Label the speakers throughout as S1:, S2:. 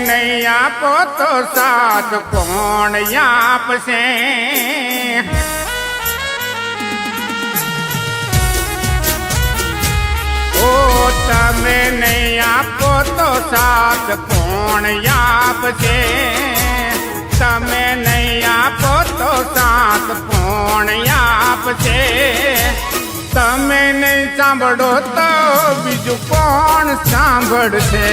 S1: નહીં આપો તો સાથ કોણ આપશે? ઓ, તમે નહીં આપો તો સાથ કોણ આપશે? તમે નહીં આપો તો સાથ કોણ આપશે? તમે નહીં સાંભળો તો બીજું કોણ સાંભળશે?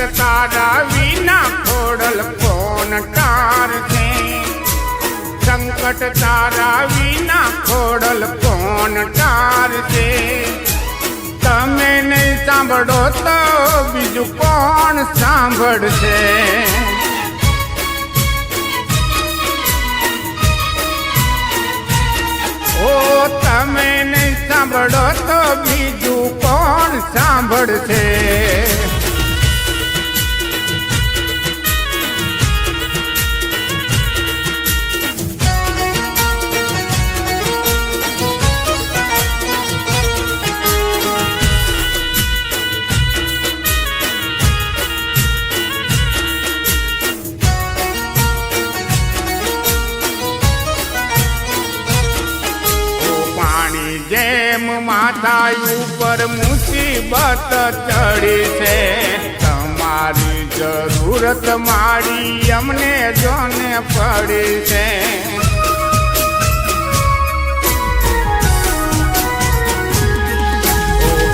S1: સંકટ તારા વિના ખોડલ કોણ ટારશે સંકટ તારા વિના ખોડલ કોણ ટારશે તમે નહીં સાંભળો તો બીજું કોણ સાંભળશે? ઓ, તમે નહીં સાંભળો તો બીજું કોણ સાંભળશે? માથા ઉપર મુસીબત ચડી છે. તમારી જરૂરત મારી અમને જોને પડી છે.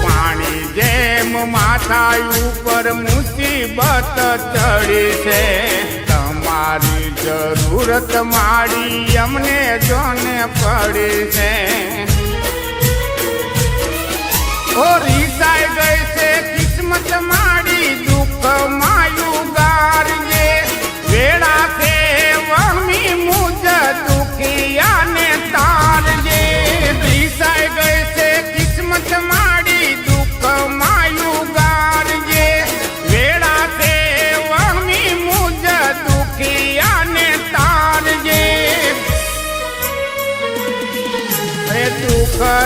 S1: પાણી જેમ માથા ઉપર મુસીબત ચડી છે. તમારી જરૂરત મારી અમને જોને પડી છે.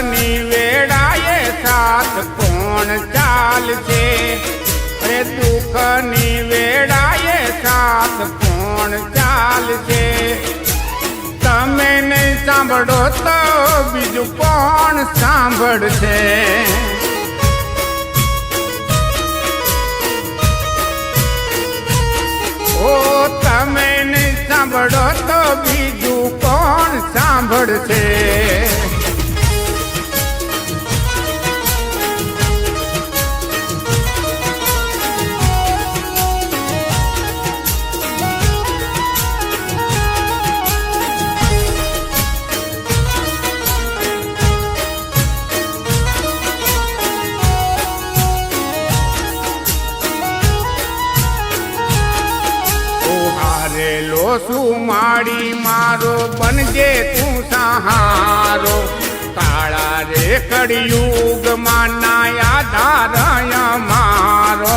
S1: દુઃખની વેળાએ સાથ કોણ ચાલશે? એ દુઃખની વેળાએ સાથ કોણ ચાલશે? તમે નહીં સાંભળો તો બીજું કોણ સાંભળશે? ઓ, તમે નહીં સાંભળો તો બીજું કોણ સાંભળશે? હારેલો શું માડી મારો? બનજે તું સહારો. કાળા રે કળિયુગ માના આધારય મારો.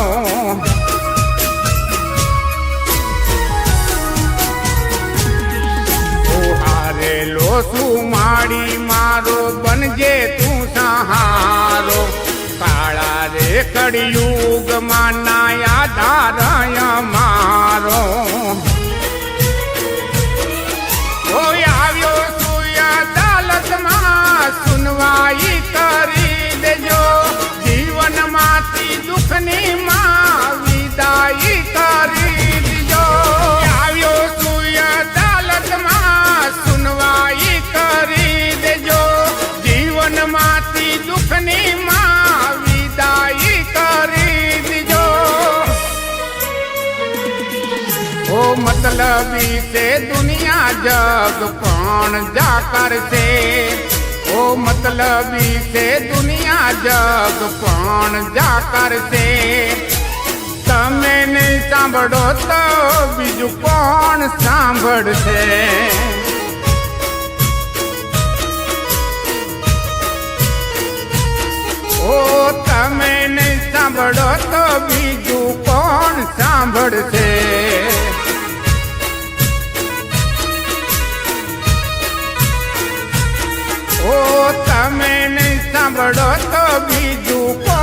S1: હારેલો શું માડી મારો? બનજે તું સહારો. કાળા રે કળિયુગ માના આધારય મારો. મતલબી તે દુનિયા જગ કોણ જા કરશે? ઓ મતલબી તે દુનિયા જગ કોણ જા કરશે? તમે નહીં સાંભળો તો બીજું કોણ સાંભળશે? તમે નહીં સાંભળો તો બીજું